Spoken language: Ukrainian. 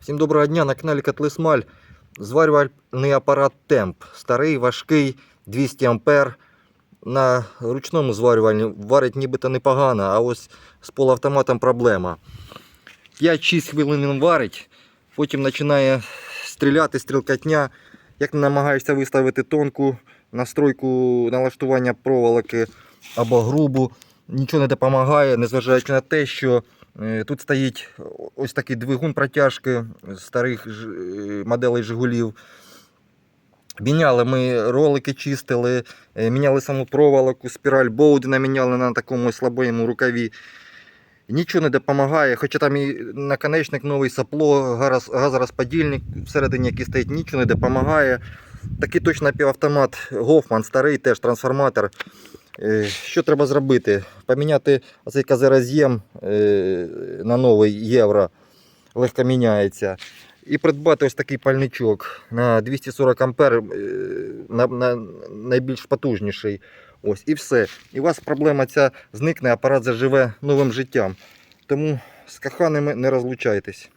Всім доброго дня на каналі Котли Смаль. Зварювальний апарат Темп. Старий, важкий, 200 ампер. На ручному зварювальні варить нібито непогано, а ось з полуавтоматом проблема. 5-6 хвилин він варить, потім починає стріляти стрілкатня. Як не намагаєшся виставити тонку настройку налаштування проволоки або грубу, нічого не допомагає, незважаючи на те, що Е, Тут стоїть ось такий двигун протяжки старих е, моделей Жигулів. Міняли ми ролики, чистили, е, міняли саму проволоку, спіраль Боудена міняли на такому слабому рукаві. Нічого не допомагає, хоча там і наконечник новий сапло, газорозподільник всередині, який стоїть, нічого не допомагає. Такий точно напівавтомат Гофман, старий теж трансформатор. Е, Що треба зробити? Поміняти оцей казероз'єм е, на новий євро, легко міняється. І придбати ось такий пальничок на 240 ампер, е, на, на найбільш потужніший. Ось, і все. І у вас проблема ця зникне, апарат заживе новим життям. Тому з коханими не розлучайтесь.